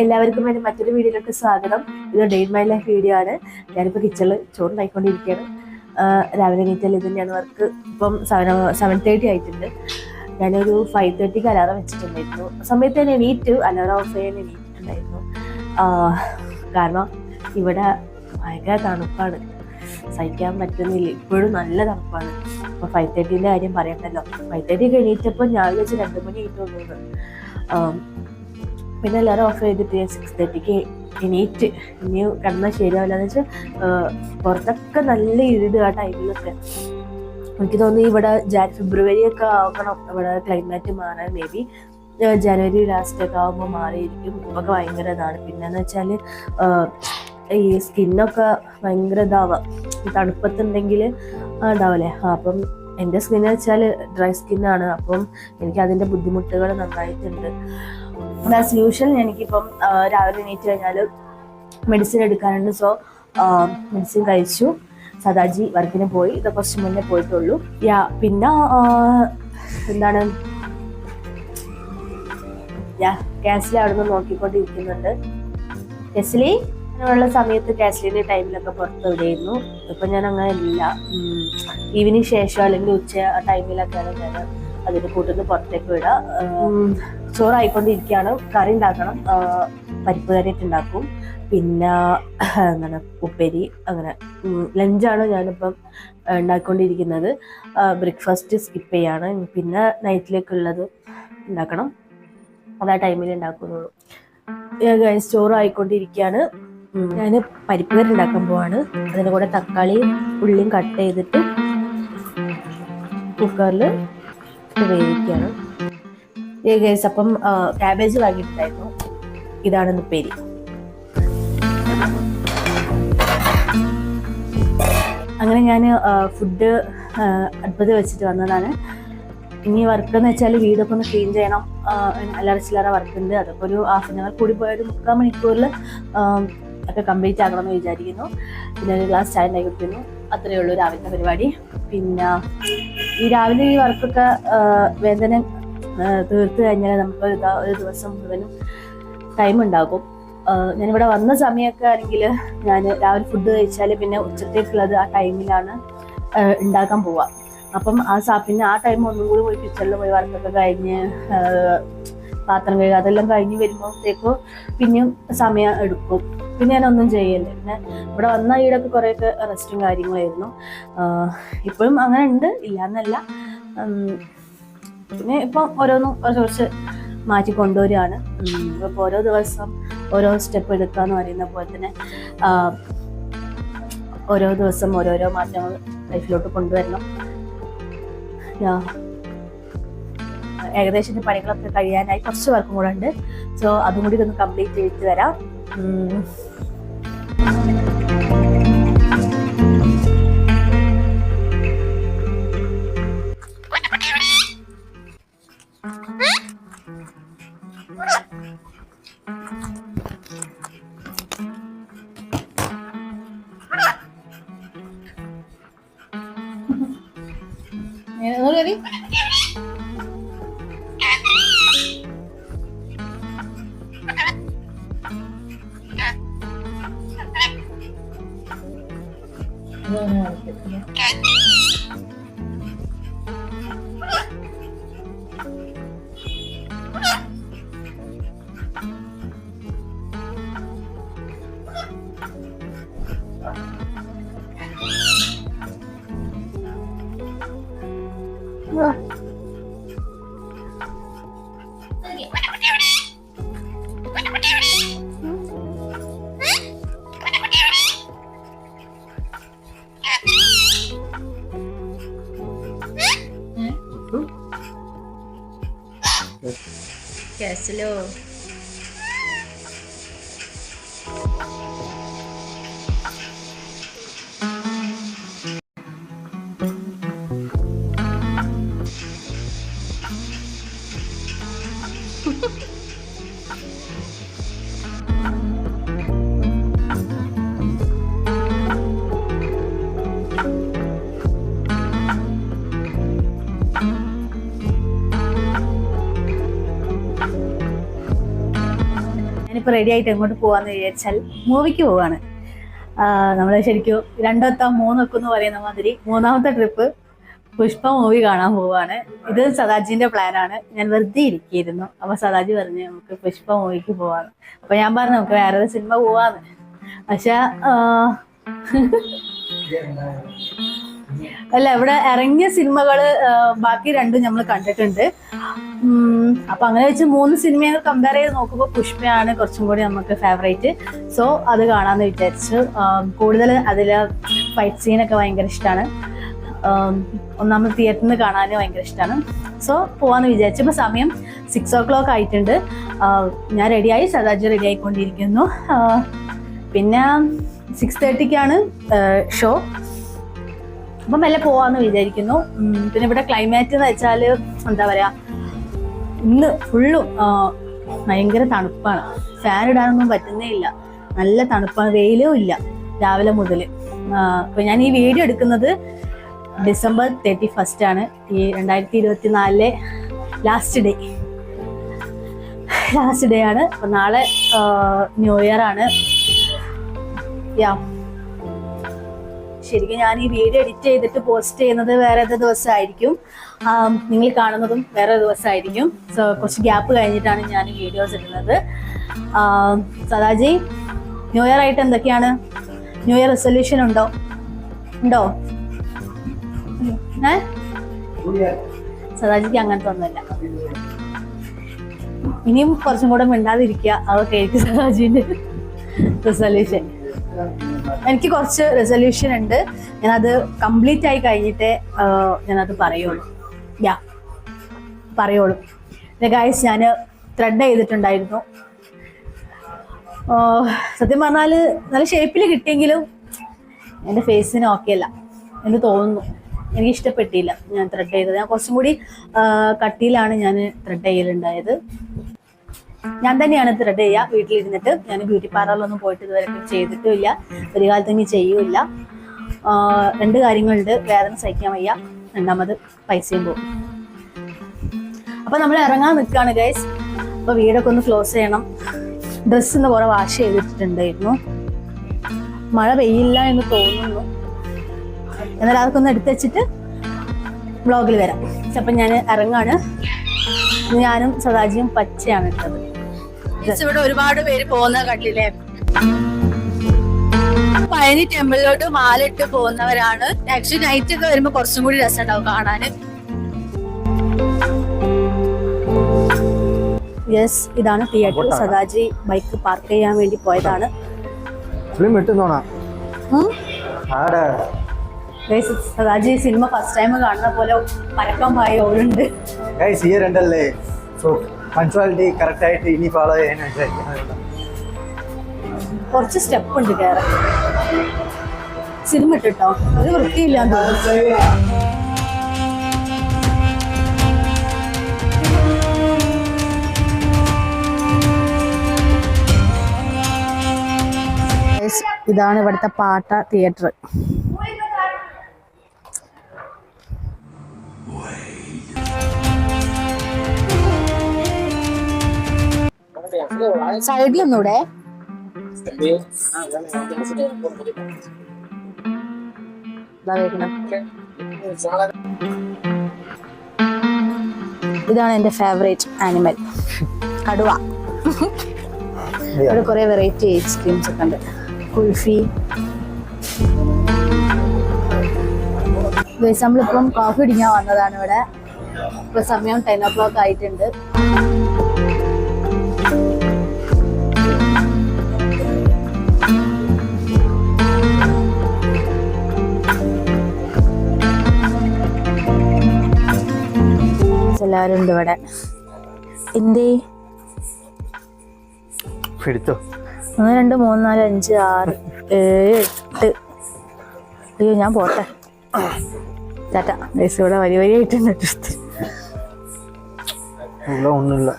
എല്ലാവർക്കും വേണ്ടി മറ്റൊരു വീഡിയോയിലേക്ക് സ്വാഗതം. ഇത് ഡേ മൈ ലൈഫ് വീഡിയോ ആണ്. ഞാനിപ്പോൾ കിച്ചണിൽ ചോറുണ്ടായിക്കൊണ്ടിരിക്കുകയാണ്. രാവിലെ എണീറ്റാൽ ഇത് തന്നെയാണ് വർക്ക് ഇപ്പം സെവൻ സെവൻ തേർട്ടി ആയിട്ടുണ്ട്. ഞാനൊരു ഫൈവ് തേർട്ടിക്ക് അലാറം വെച്ചിട്ടുണ്ടായിരുന്നു. സമയത്ത് തന്നെ എണീറ്റ്. അലാറം ഓഫ് ചെയ്യാൻ എണീറ്റിട്ടുണ്ടായിരുന്നു. കാരണം ഇവിടെ ഭയങ്കര തണുപ്പാണ്. സഹിക്കാൻ പറ്റുന്നില്ല. ഇപ്പോഴും നല്ല തണുപ്പാണ്. അപ്പോൾ ഫൈവ് തേർട്ടീന്റെ കാര്യം പറയണ്ടല്ലോ. ഫൈവ് തേർട്ടിക്ക് എണീറ്റപ്പോൾ ഞാൻ വിചാരിച്ച് രണ്ട് മണി ആയിട്ടുള്ളൂ. പിന്നെ എല്ലാവരും ഓഫ് ചെയ്തിട്ട് സിക്സ് തേർട്ടിക്ക് എണീറ്റ് ഇനി കിടന്നാൽ ശരിയാവില്ല എന്ന് വെച്ചാൽ പുറത്തൊക്കെ നല്ല ഇരുട് ആ ടൈമിലൊക്കെ എനിക്ക് തോന്നുന്നു ഇവിടെ ജാൻ ഫെബ്രുവരി ഒക്കെ ആവണം. ഇവിടെ ക്ലൈമാറ്റ് മാറാൻ മേ ബി ജനുവരി ലാസ്റ്റ് ഒക്കെ ആകുമ്പോൾ മാറിയിരിക്കും. ഒക്കെ ഭയങ്കര ഇതാണ്. പിന്നെന്ന് വെച്ചാൽ ഈ സ്കിന്നൊക്കെ ഭയങ്കര ഇതാവാം. തണുപ്പത്തുണ്ടെങ്കിൽ ഉണ്ടാവില്ലേ അപ്പം എന്റെ സ്കിന്ന് വെച്ചാൽ ഡ്രൈ സ്കിന്നാണ് അപ്പം എനിക്ക് അതിന്റെ ബുദ്ധിമുട്ടുകൾ നന്നായിട്ടുണ്ട്. ആസ് യൂഷ്വൽ എനിക്കിപ്പം രാവിലെ എണീറ്റ് കഴിഞ്ഞാൽ മെഡിസിൻ എടുക്കാനുണ്ട്. സോ മെഡിസിൻ കഴിച്ചു. സദാജി വർക്കിന് പോയി. ഇത് കുറച്ച് മുന്നേ പോയിട്ടുള്ളൂ. യാ പിന്നെ എന്താണ്? യാ കാസ്ലി അവിടെ നിന്ന് നോക്കിക്കൊണ്ടിരിക്കുന്നുണ്ട്. കെസ്ലി അങ്ങനെയുള്ള സമയത്ത് കാസ്ലിന്റെ ടൈമിലൊക്കെ പുറത്ത് എവിടെയായിരുന്നു? ഇപ്പൊ ഞാൻ അങ്ങനെ ഇല്ല ഈവനിങ് ശേഷം അല്ലെങ്കിൽ ഉച്ച ടൈമിലൊക്കെയാണ് ഞാൻ അതിന്റെ കൂട്ടിന്ന് പുറത്തേക്ക് വിടുക ഉം, ചോറായിക്കൊണ്ടിരിക്കുകയാണ്. കറി ഉണ്ടാക്കണം. പരിപ്പ് കറിയിട്ട് ഉണ്ടാക്കും. പിന്നെ അങ്ങനെ ഉപ്പേരി അങ്ങനെ ലഞ്ചാണ് ഞാനിപ്പം ഉണ്ടാക്കിക്കൊണ്ടിരിക്കുന്നത്. ബ്രേക്ക്ഫാസ്റ്റ് സ്കിപ്പ് ചെയ്യാണ്. പിന്നെ നൈറ്റിലേക്കുള്ളത് ഉണ്ടാക്കണം. അത് ആ ടൈമിൽ ഉണ്ടാക്കുന്നുള്ളൂ ചോറായിക്കൊണ്ടിരിക്കുകയാണ്. ഞാൻ പരിപ്പ് കറി ഉണ്ടാക്കാൻ പോവാണ്. അതിന്റെ കൂടെ തക്കാളിയും ഉള്ളിയും കട്ട് ചെയ്തിട്ട് കുക്കറിൽ വേവിക്കുകയാണ് ഏ ഗൈസ് അപ്പം ക്യാബേജ് വാങ്ങിയിട്ടുണ്ടായിരുന്നു. ഇതാണ് ഉപ്പേരി. അങ്ങനെ ഞാൻ ഫുഡ് അടുപ്പത്ത് വെച്ചിട്ട് വന്നതാണ്. ഇനി വർക്ക് എന്ന് വെച്ചാൽ വീടൊക്കെ ഒന്ന് ക്ലീൻ ചെയ്യണം. അല്ലറ ചില്ലറ വർക്ക് ഉണ്ട് അതൊക്കെ ഒരു ഹാഫ് അവർ കൂടി പോയൊരു മുക്കാൽ മണിക്കൂറിൽ ഒക്കെ കംപ്ലീറ്റ് ആകണമെന്ന് വിചാരിക്കുന്നു. പിന്നെ ഒരു ഗ്ലാസ് ചായ ഉണ്ടാക്കി കുടിക്കുന്നു. അത്രയേ ഉള്ളൂ രാവിലത്തെ പരിപാടി. പിന്നെ ഈ രാവിലെ ഈ വർക്കൊക്കെ വേദന തീർത്തു കഴിഞ്ഞാൽ നമുക്ക് ഒരു ദിവസം മുഴുവനും ടൈം ഉണ്ടാകും. ഞാനിവിടെ വന്ന സമയമൊക്കെ ആണെങ്കിൽ ഞാൻ രാവിലെ ഫുഡ് കഴിച്ചാൽ പിന്നെ ഉച്ചത്തേക്കുള്ളത് ആ ടൈമിലാണ് ഉണ്ടാക്കാൻ പോവുക. അപ്പം ആ സാ പിന്നെ ആ ടൈം ഒന്നും കൂടി പോയി കിച്ചണിൽ പോയി വർക്കൊക്കെ കഴിഞ്ഞ് പാത്രം കഴുകുക അതെല്ലാം കഴിഞ്ഞ് വരുമ്പോഴത്തേക്കും പിന്നെയും സമയം എടുക്കും. പിന്നെ ഞാനൊന്നും ചെയ്യല്ല പിന്നെ ഇവിടെ വന്ന ഈടൊക്കെ കുറേയൊക്കെ റെസ്റ്റും കാര്യങ്ങളായിരുന്നു. ഇപ്പോഴും അങ്ങനെ ഉണ്ട്. ഇല്ലയെന്നല്ല പിന്നെ ഇപ്പം ഓരോന്നും കുറച്ച് കുറച്ച് മാറ്റി കൊണ്ടുവരികയാണ്. ഇപ്പോൾ ഓരോ ദിവസം ഓരോ സ്റ്റെപ്പ് എടുക്കുക എന്ന് പറയുന്ന പോലെ തന്നെ ഓരോ ദിവസം ഓരോരോ മാറ്റങ്ങൾ ലൈഫിലോട്ട് കൊണ്ടുവരണം. ഏകദേശം പണികളൊക്കെ കഴിയാനായി കുറച്ച് വർക്കും കൂടെ ഉണ്ട്. സോ അതും കൂടി ഒന്ന് കംപ്ലീറ്റ് ചെയ്തിട്ട് വരാം. ¿No lo vi? Okay. कैसे ഇപ്പൊ റെഡി ആയിട്ട് എങ്ങോട്ട് പോവാന്ന് വിചാരിച്ചാൽ മൂവിക്ക് പോവാണ്. നമ്മൾ ശരിക്കും രണ്ടൊത്താം മൂന്നൊക്കെ എന്ന് പറയുന്ന മാതിരി മൂന്നാമത്തെ ട്രിപ്പ് പുഷ്പ മൂവി കാണാൻ പോവാണ്. ഇത് സദാജിന്റെ പ്ലാനാണ് ഞാൻ വെറുതെ ഇരിക്കുന്നു അപ്പൊ സദാജി പറഞ്ഞു നമുക്ക് പുഷ്പ മൂവിക്ക് പോവാന്ന്. അപ്പൊ ഞാൻ പറഞ്ഞു നമുക്ക് വേറെ ഒരു സിനിമ പോവാന്ന്. പക്ഷെ അല്ല ഇവിടെ ഇറങ്ങിയ സിനിമകൾ ബാക്കി രണ്ടും നമ്മൾ കണ്ടിട്ടുണ്ട്. അപ്പൊ അങ്ങനെ വെച്ച് മൂന്ന് സിനിമയൊക്കെ കമ്പയർ ചെയ്ത് നോക്കുമ്പോൾ പുഷ്പയാണ് കുറച്ചും കൂടി നമുക്ക് ഫേവറേറ്റ് സോ അത് കാണാന്ന് വിചാരിച്ചു. കൂടുതൽ അതിൽ ഫൈറ്റ് സീനൊക്കെ ഭയങ്കര ഇഷ്ടമാണ് ഒന്നാമത് തിയേറ്ററിൽ നിന്ന് കാണാൻ ഭയങ്കര ഇഷ്ടമാണ് സോ പോവാന്ന് വിചാരിച്ചു. ഇപ്പൊ സമയം സിക്സ് ഓ ക്ലോക്ക് ആയിട്ടുണ്ട് ഞാൻ റെഡിയായി സദാജി റെഡി ആയിക്കൊണ്ടിരിക്കുന്നു. പിന്നെ സിക്സ് തേർട്ടിക്കാണ് ഷോ അപ്പം മെല്ലെ പോവാന്ന് വിചാരിക്കുന്നു. പിന്നെ ഇവിടെ ക്ലൈമാറ്റ് എന്ന് വെച്ചാൽ എന്താ പറയാ ഇന്ന് ഫുള്ളും ഭയങ്കര തണുപ്പാണ്. ഫാൻ ഇടാനൊന്നും പറ്റുന്നേ ഇല്ല നല്ല തണുപ്പാണ്. വെയിലും ഇല്ല രാവിലെ മുതൽ അപ്പൊ ഞാൻ ഈ വീഡിയോ എടുക്കുന്നത് ഡിസംബർ തേർട്ടി ഫസ്റ്റ് ആണ്. ഈ രണ്ടായിരത്തി ഇരുപത്തി നാലിലെ ലാസ്റ്റ് ഡേ ലാസ്റ്റ് ഡേ ആണ്. അപ്പൊ നാളെ ന്യൂ ഇയർ ആണ്. യാ ശരിക്കും ഞാൻ ഈ വീഡിയോ എഡിറ്റ് ചെയ്തിട്ട് പോസ്റ്റ് ചെയ്യുന്നത് വേറെ ദിവസമായിരിക്കും. നിങ്ങൾ കാണുന്നതും വേറെ ദിവസമായിരിക്കും. സോ കുറച്ച് ഗ്യാപ്പ് കഴിഞ്ഞിട്ടാണ് ഞാൻ വീഡിയോസ് ഇടുന്നത്. സദാജി ന്യൂ ഇയർ ആയിട്ട് എന്തൊക്കെയാണ്? ന്യൂ ഇയർ റെസൊല്യൂഷൻ ഉണ്ടോ? ഉണ്ടോ? ഏ? സദാജിക്ക് അങ്ങനത്തെ ഒന്നുമില്ല. ഇനിയും കുറച്ചും കൂടെ മിണ്ടാതിരിക്കുക. അതൊക്കെ ആയിരിക്കും സദാജിന്റെ റെസൊല്യൂഷൻ എനിക്ക് കുറച്ച് റെസൊല്യൂഷൻ ഉണ്ട്. ഞാനത് കംപ്ലീറ്റ് ആയി കഴിഞ്ഞിട്ടേ ഞാനത് പറയുള്ളൂ. യാ പറയുള്ളൂ. ഗായ്സ് ഞാൻ ത്രെഡ് ചെയ്തിട്ടുണ്ടായിരുന്നു. സത്യം പറഞ്ഞാൽ നല്ല ഷേപ്പിൽ കിട്ടിയെങ്കിലും എന്റെ ഫേസിന് ഓക്കെ അല്ല എന്ന് തോന്നുന്നു. എനിക്ക് ഇഷ്ടപ്പെട്ടില്ല ഞാൻ ത്രെഡ് ചെയ്തത്. ഞാൻ കുറച്ചും കൂടി കട്ടിയിലാണ് ഞാൻ ത്രെഡ് ചെയ്യലുണ്ടായത്. ഞാൻ തന്നെയാണ് ത്രെഡ് ചെയ്യുക. വീട്ടിലിരുന്നിട്ട് ഞാൻ ബ്യൂട്ടി പാർലറിലൊന്നും പോയിട്ട് ഇതുവരെ ചെയ്തിട്ടുമില്ല. ഒരു കാലത്ത് ഇനി ചെയ്യൂല രണ്ട് കാര്യങ്ങളുണ്ട്. വേദന സഹിക്കാൻ വയ്യ. രണ്ടാമത് പൈസയും പോകും അപ്പൊ നമ്മൾ ഇറങ്ങാൻ നിൽക്കുകയാണ് ഗൈസ് അപ്പൊ വീടൊക്കെ ഒന്ന് ക്ലോസ് ചെയ്യണം. ഡ്രസ്സ് ഇന്ന് കുറെ വാഷ് ചെയ്തിട്ടുണ്ടായിരുന്നു മഴ പെയ്യില്ല എന്ന് തോന്നുന്നു. എന്നാലും അതൊക്കെ ഒന്ന് എടുത്ത് വെച്ചിട്ട് വ്ളോഗിൽ വരാം. അപ്പൊ ഞാൻ ഇറങ്ങാണ്. ഞാനും സദാജിയും പച്ചയാണ് ഇട്ടത്. ഇവിടെ ഒരുപാട് പേര് പോകുന്ന കണ്ടില്ലേ? പഴനി ടെമ്പിളിലോട്ട് മാലിട്ട് പോകുന്നവരാണ്. ആക്ച്വലി നൈറ്റ് ഒക്കെ വരുമ്പോ കുറച്ചും കൂടി രസം ഉണ്ടാവും കാണാന്. യെസ് ഇതാണ് തിയേറ്റർ സദാജി ബൈക്ക് പാർക്ക് ചെയ്യാൻ വേണ്ടി പോയതാണ്. സദാജി സിനിമ ഫസ്റ്റ് ടൈം കാണുന്ന പോലെ പരക്കം പായ ഓടുണ്ട് സോ പഞ്ച്വാലിറ്റി കറക്റ്റ് ആയിട്ട് ഇനി ഫോളോ ചെയ്യാൻ വിചാരിക്കുന്നത് കുറച്ച് സ്റ്റെപ്പ് ഉണ്ട് കയറാൻ സിനിമ ഇട്ടിട്ടോ ഒരു വൃത്തിയില്ലാന്ന് തോന്നുന്നു. Guys, ഇതാണ് ഇവിടുത്തെ പാട്ട തിയേറ്റർ സൈഡിലൊന്നൂടെ. ഇതാണ് എന്റെ ഫേവറേറ്റ് ആനിമൽ കടുവ. ഇവിടെ കുറെ വെറൈറ്റി ഐസ്ക്രീംസ് ഒക്കെ ഉണ്ട്. കുൽഫി. നമ്മളിപ്പം കോഫി ഇടിക്കാൻ വന്നതാണ് ഇവിടെ. ഇപ്പൊ സമയം ടെൻ ഓ ക്ലോക്ക് ആയിട്ടുണ്ട്. എല്ലാവരും ഉണ്ട് ഇവിടെ. എന്തേ? ഒന്ന് രണ്ട് മൂന്ന് നാല് അഞ്ച് ആറ് ഏഴ് എട്ട്. അയ്യോ ഞാൻ പോട്ടെ. ചേട്ടാ ഗൈസ് ഇവിടെ വരി വരി ആയിട്ടുണ്ട് ഡ്രസ്സ് ഉള്ള ഒന്നുമില്ല.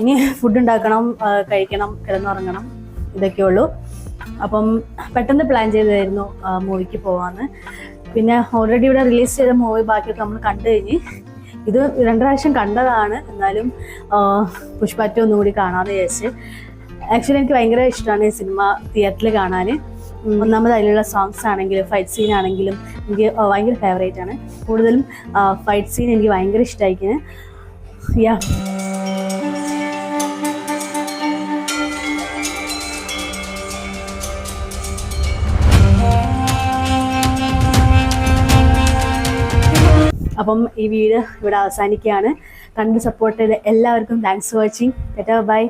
ഇനി ഫുഡ് ഉണ്ടാക്കണം കഴിക്കണം കിടന്നുറങ്ങണം. ഇതൊക്കെ ഉള്ളൂ. അപ്പം പെട്ടെന്ന് പ്ലാൻ ചെയ്തായിരുന്നു മൂവിക്ക് പോവാന്ന്. പിന്നെ ഓൾറെഡി ഇവിടെ റിലീസ് ചെയ്ത മൂവി ബാക്കിയൊക്കെ നമ്മൾ കണ്ടു കഴിഞ്ഞ് ഇത് രണ്ട് പ്രാവശ്യം കണ്ടതാണ്. എന്നാലും പുഷ്പാറ്റ ഒന്നുകൂടി കാണാതെ വിചാരിച്ച്. ആക്ച്വലി എനിക്ക് ഭയങ്കര ഇഷ്ടമാണ് ഈ സിനിമ തിയേറ്ററിൽ കാണാൻ ഒന്നാമത് അതിലുള്ള സോങ്സ് ആണെങ്കിലും ഫൈറ്റ് സീൻ ആണെങ്കിലും എനിക്ക് ഭയങ്കര ഫേവറേറ്റ് ആണ്. കൂടുതലും ഫൈറ്റ് സീൻ എനിക്ക് ഭയങ്കര ഇഷ്ടമായിരിക്കുന്നത് യാ അപ്പം ഈ വീഡിയോ ഇവിടെ അവസാനിക്കുകയാണ്. കണ്ട് സപ്പോർട്ട് ചെയ്ത എല്ലാവർക്കും താങ്ക്സ് ഫോർ വാച്ചിങ് ബൈ